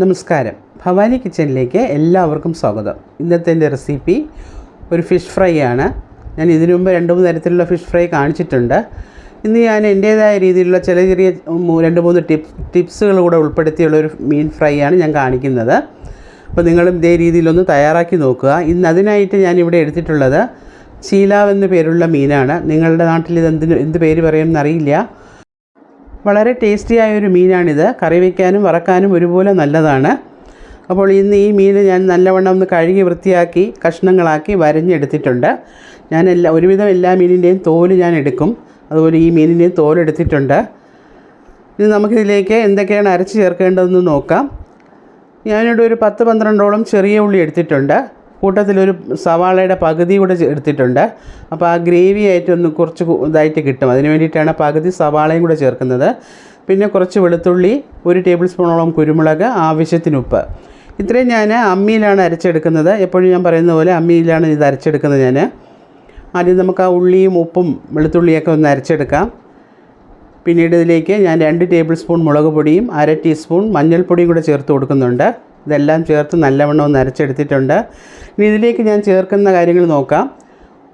നമസ്കാരം. ഭവാനി കിച്ചണിലേക്ക് എല്ലാവർക്കും സ്വാഗതം. ഇന്നത്തെ എന്റെ റെസിപ്പി ഒരു ഫിഷ് ഫ്രൈ ആണ് ഞാൻ ഇതിനു മുമ്പ് രണ്ട് മൂന്ന് തരത്തിലുള്ള ഫിഷ് ഫ്രൈ കാണിച്ചിട്ടുണ്ട്. ഇന്ന് ഞാൻ എന്റേതായ രീതിയിലുള്ള ചില ചെറിയ രണ്ട് മൂന്ന് ടിപ്സ് ടിപ്സുകൾ കൂടെ ഉൾപ്പെടുത്തിയുള്ള ഒരു മീൻ ഫ്രൈ ആണ് ഞാൻ കാണിക്കുന്നത്. അപ്പോൾ നിങ്ങളും ഇതേ രീതിയിലൊന്ന് തയ്യാറാക്കി നോക്കുക. ഇന്ന് അതിനായിട്ട് ഞാൻ ഇവിടെ എടുത്തിട്ടുള്ളത് ചീലാവ് എന്ന പേരുള്ള മീനാണ്. നിങ്ങളുടെ നാട്ടിൽ ഇത് എന്തിന് എന്ത് പേര് പറയുമെന്ന് അറിയില്ല വളരെ ടേസ്റ്റിയായ ഒരു മീനാണിത്. കറി വയ്ക്കാനും വറക്കാനും ഒരുപോലെ നല്ലതാണ്. അപ്പോൾ ഇന്ന് ഈ മീൻ ഞാൻ നല്ലവണ്ണം ഒന്ന് കഴുകി വൃത്തിയാക്കി കഷ്ണങ്ങളാക്കി വരഞ്ഞെടുത്തിട്ടുണ്ട്. ഞാൻ എല്ലാ ഒരുവിധം എല്ലാ മീനിന്റെയും തോൽ ഞാൻ എടുക്കും. അതുപോലെ ഈ മീനിന്റെയും തോലെടുത്തിട്ടുണ്ട് ഇനി നമുക്കിതിലേക്ക് എന്തൊക്കെയാണ് അരച്ച് ചേർക്കേണ്ടതെന്ന് നോക്കാം. ഞാനിവിടെ ഒരു പത്ത് പന്ത്രണ്ടോളം ചെറിയ ഉള്ളി എടുത്തിട്ടുണ്ട്. കൂട്ടത്തിലൊരു സവാളയുടെ പകുതി കൂടെ എടുത്തിട്ടുണ്ട്. അപ്പോൾ ആ ഗ്രേവി ആയിട്ട് ഒന്ന് കുറച്ച് ഇതായിട്ട് കിട്ടും. അതിന് വേണ്ടിയിട്ടാണ് പകുതി സവാളയും കൂടെ ചേർക്കുന്നത്. പിന്നെ കുറച്ച് വെളുത്തുള്ളി ഒരു ടേബിൾ സ്പൂണോളം കുരുമുളക് ആവശ്യത്തിന് ഉപ്പ് ഇത്രയും ഞാൻ അമ്മിയിലാണ് അരച്ചെടുക്കുന്നത്. എപ്പോഴും ഞാൻ പറയുന്ന പോലെ അമ്മിയിലാണ് ഇത് അരച്ചെടുക്കുന്നത് ഞാൻ ആദ്യം നമുക്ക് ആ ഉള്ളിയും ഉപ്പും വെളുത്തുള്ളിയൊക്കെ ഒന്ന് അരച്ചെടുക്കാം. പിന്നീട് ഇതിലേക്ക് ഞാൻ രണ്ട് ടേബിൾ സ്പൂൺ മുളക് പൊടിയും അര ടീസ്പൂൺ മഞ്ഞൾപ്പൊടിയും കൂടെ ചേർത്ത് കൊടുക്കുന്നുണ്ട്. ഇതെല്ലാം ചേർത്ത് നല്ലവണ്ണം ഒന്ന് അരച്ചെടുത്തിട്ടുണ്ട്. ഇനി ഇതിലേക്ക് ഞാൻ ചേർക്കുന്ന കാര്യങ്ങൾ നോക്കാം.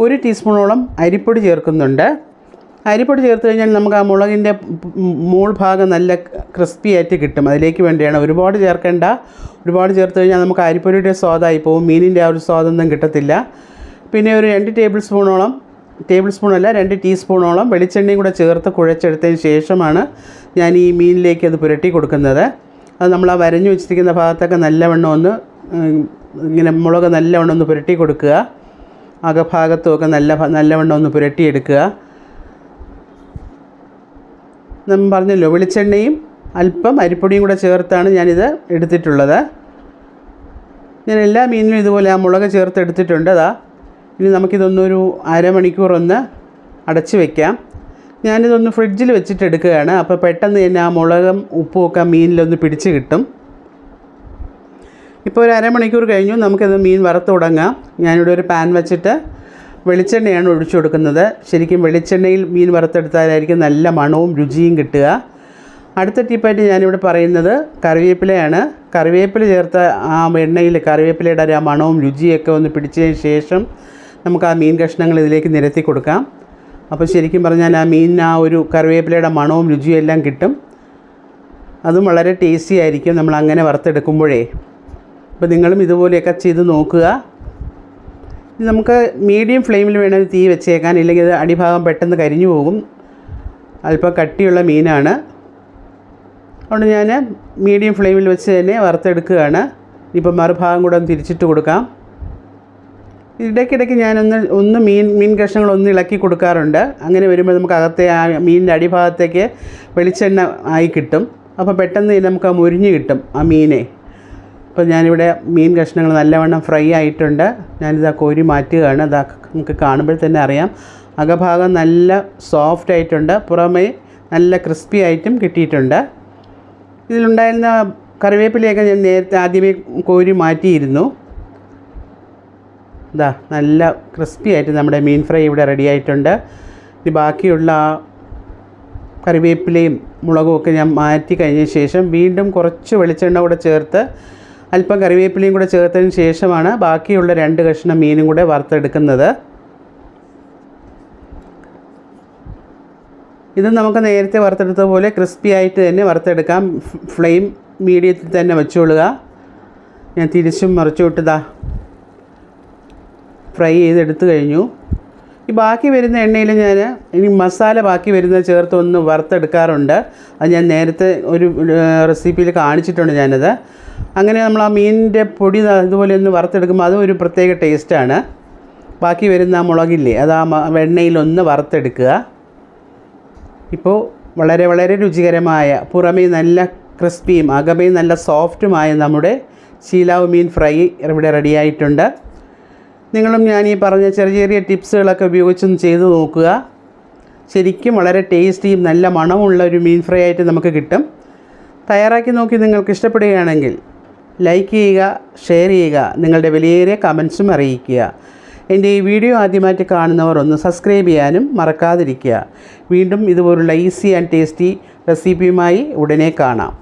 ഒരു ടീസ്പൂണോളം അരിപ്പൊടി ചേർക്കുന്നുണ്ട്. അരിപ്പൊടി ചേർത്ത് കഴിഞ്ഞാൽ നമുക്ക് ആ മുളകിന്റെ മൂൾ ഭാഗം നല്ല ക്രിസ്പി ആയിട്ട് കിട്ടും. അതിലേക്ക് വേണ്ടിയാണ് ഒരുപാട് ചേർക്കേണ്ട. ഒരുപാട് ചേർത്ത് കഴിഞ്ഞാൽ നമുക്ക് അരിപ്പൊടിയുടെ സ്വാദായി പോകും. മീനിന്റെ ആ ഒരു സ്വാദൊന്നും കിട്ടത്തില്ല. പിന്നെ ഒരു രണ്ട് ടേബിൾ സ്പൂണോളം ടേബിൾ സ്പൂൺ സ്പൂണല്ല രണ്ട് ടീസ്പൂണോളം വെളിച്ചെണ്ണയും കൂടെ ചേർത്ത് കുഴച്ചെടുത്തതിന് ശേഷമാണ് ഞാൻ ഈ മീനിലേക്ക് അത് പുരട്ടി കൊടുക്കുന്നത്. അത് നമ്മൾ ആ വരഞ്ഞു വെച്ചിരിക്കുന്ന ഭാഗത്തൊക്കെ നല്ലവണ്ണം ഒന്ന് ഇങ്ങനെ മുളക് നല്ലവണ്ണം ഒന്ന് പുരട്ടി കൊടുക്കുക. അകഭാഗത്തുമൊക്കെ നല്ല നല്ലവണ്ണം ഒന്ന് പുരട്ടിയെടുക്കുക. നമ്മൾ പറഞ്ഞല്ലോ വെളിച്ചെണ്ണയും അല്പം അരിപ്പൊടിയും കൂടെ ചേർത്താണ് ഞാനിത് എടുത്തിട്ടുള്ളത്. ഞാൻ എല്ലാ മീനിലും ഇതുപോലെ ആ മുളക് ചേർത്ത് എടുത്തിട്ടുണ്ട്. അതാ ഇനി നമുക്കിതൊന്നൊരു അരമണിക്കൂറൊന്ന് അടച്ചു വയ്ക്കാം ഞാനിതൊന്ന് ഫ്രിഡ്ജിൽ വെച്ചിട്ട് എടുക്കുകയാണ്. അപ്പോൾ പെട്ടെന്ന് തന്നെ ആ മുളകും ഉപ്പും ഒക്കെ മീനിലൊന്ന് പിടിച്ച് കിട്ടും. ഇപ്പോൾ ഒരു അരമണിക്കൂർ കഴിഞ്ഞു. നമുക്കിത് മീൻ വറുത്ത് തുടങ്ങാം. ഞാനിവിടെ ഒരു പാൻ വെച്ചിട്ട് വെളിച്ചെണ്ണയാണ് ഒഴിച്ചു കൊടുക്കുന്നത്. ശരിക്കും വെളിച്ചെണ്ണയിൽ മീൻ വറുത്തെടുത്താലായിരിക്കും നല്ല മണവും രുചിയും കിട്ടുക. അടുത്ത ടിപ്പായിട്ട് ഞാനിവിടെ പറയുന്നത് കറിവേപ്പിലയാണ്. കറിവേപ്പില ചേർത്ത ആ എണ്ണയിൽ കറിവേപ്പിലയുടെ ആ മണവും രുചിയൊക്കെ ഒന്ന് പിടിച്ചതിന് ശേഷം നമുക്ക് ആ മീൻ കഷ്ണങ്ങൾ ഇതിലേക്ക് നിരത്തി കൊടുക്കാം. അപ്പോൾ ശരിക്കും പറഞ്ഞാൽ ആ മീനിന് ആ ഒരു കറിവേപ്പിലയുടെ മണവും രുചിയും എല്ലാം കിട്ടും. അതും വളരെ ടേസ്റ്റി ആയിരിക്കും. നമ്മൾ അങ്ങനെ വറുത്തെടുക്കുമ്പോഴേ. അപ്പോൾ നിങ്ങളും ഇതുപോലെയൊക്കെ ചെയ്ത് നോക്കുക. നമുക്ക് മീഡിയം ഫ്ലെയിമിൽ വേണം തീ വെച്ചേക്കാൻ ഇല്ലെങ്കിൽ അടിഭാഗം പെട്ടെന്ന് കരിഞ്ഞു പോകും. അല്പം കട്ടിയുള്ള മീനാണ്. അതുകൊണ്ട് ഞാൻ മീഡിയം ഫ്ലെയിമിൽ വെച്ച് തന്നെ വറുത്തെടുക്കുകയാണ്. ഇപ്പം മറുഭാഗം കൂടെ ഒന്ന് തിരിച്ചിട്ട് കൊടുക്കാം. ഇടയ്ക്കിടയ്ക്ക് ഞാനൊന്ന് ഒന്ന് മീൻ മീൻ കഷ്ണങ്ങൾ ഒന്ന് ഇളക്കി കൊടുക്കാറുണ്ട്. അങ്ങനെ വരുമ്പോൾ നമുക്ക് അകത്തെ ആ മീനിന്റെ അടിഭാഗത്തേക്ക് വെളിച്ചെണ്ണ ആയി കിട്ടും. അപ്പോൾ പെട്ടെന്ന് നമുക്ക് ആ മുരിഞ്ഞ് കിട്ടും ആ മീനെ. അപ്പോൾ ഞാനിവിടെ മീൻ കഷ്ണങ്ങൾ നല്ലവണ്ണം ഫ്രൈ ആയിട്ടുണ്ട്. ഞാനിതാ കോരി മാറ്റുകയാണ്. അതാ നമുക്ക് കാണുമ്പോൾ തന്നെ അറിയാം. അകഭാഗം നല്ല സോഫ്റ്റ് ആയിട്ടുണ്ട്. പുറമേ നല്ല ക്രിസ്പി ആയിട്ടും കിട്ടിയിട്ടുണ്ട്. ഇതിലുണ്ടായിരുന്ന കറിവേപ്പിലയൊക്കെ ഞാൻ നേരത്തെ ആദ്യമേ കോരി മാറ്റിയിരുന്നു. ഇതാ നല്ല ക്രിസ്പി ആയിട്ട് നമ്മുടെ മീൻ ഫ്രൈ ഇവിടെ റെഡി ആയിട്ടുണ്ട്. ഇനി ബാക്കിയുള്ള കറിവേപ്പിലയും മുളകും ഒക്കെ ഞാൻ മാറ്റി കഴിഞ്ഞ ശേഷം വീണ്ടും കുറച്ച് വെളിച്ചെണ്ണ കൂടെ ചേർത്ത് അല്പം കറിവേപ്പിലയും കൂടെ ചേർത്തതിന് ശേഷമാണ് ബാക്കിയുള്ള രണ്ട് കഷ്ണം മീനും കൂടെ വറുത്തെടുക്കുന്നത്. ഇത് നമുക്ക് നേരത്തെ വറുത്തെടുത്ത പോലെ ക്രിസ്പി ആയിട്ട് തന്നെ വറുത്തെടുക്കാം. ഫ്ലെയിം മീഡിയത്തിൽ തന്നെ വെച്ചുകൊള്ളുക. ഞാൻ തിരിച്ചും മറിച്ചു വിട്ടതാ ഫ്രൈ ചെയ്തെടുത്തു കഴിഞ്ഞു. ഈ ബാക്കി വരുന്ന എണ്ണയിൽ ഞാൻ ഇനി മസാല ബാക്കി വരുന്നത് ചേർത്ത് ഒന്ന് വറുത്തെടുക്കാറുണ്ട്. അത് ഞാൻ നേരത്തെ ഒരു റെസിപ്പിയിൽ കാണിച്ചിട്ടുണ്ട് ഞാനത്. അങ്ങനെ നമ്മൾ ആ മീനിന്റെ പൊടി അതുപോലെ ഒന്ന് വറുത്തെടുക്കുമ്പോൾ അതും ഒരു പ്രത്യേക ടേസ്റ്റാണ് ബാക്കി വരുന്ന ആ മുളകില്ലേ അത് ആ വെണ്ണയിലൊന്ന് വറുത്തെടുക്കുക. ഇപ്പോൾ വളരെ വളരെ രുചികരമായ പുറമേ നല്ല ക്രിസ്പിയും അകമേ നല്ല സോഫ്റ്റുമായ നമ്മുടെ ശീലാവ് മീൻ ഫ്രൈ ഇവിടെ റെഡിയായിട്ടുണ്ട് നിങ്ങളും ഞാൻ ഈ പറഞ്ഞ ചെറിയ ചെറിയ ടിപ്സുകളൊക്കെ ഉപയോഗിച്ചൊന്ന് ചെയ്ത് നോക്കുക. ശരിക്കും വളരെ ടേസ്റ്റിയും നല്ല മണമുള്ള ഒരു മീൻ ഫ്രൈ ആയിട്ട് നമുക്ക് കിട്ടും. തയ്യാറാക്കി നോക്കി നിങ്ങൾക്ക് ഇഷ്ടപ്പെടുകയാണെങ്കിൽ ലൈക്ക് ചെയ്യുക ഷെയർ ചെയ്യുക നിങ്ങളുടെ വിലയേറിയ കമൻസും അറിയിക്കുക. എന്റെ ഈ വീഡിയോ ആദ്യമായിട്ട് കാണുന്നവർ ഒന്ന് സബ്സ്ക്രൈബ് ചെയ്യാനും മറക്കാതിരിക്കുക. വീണ്ടും ഇതുപോലുള്ള ഈസി ആൻഡ് ടേസ്റ്റി റെസിപ്പിയുമായി ഉടനെ കാണാം.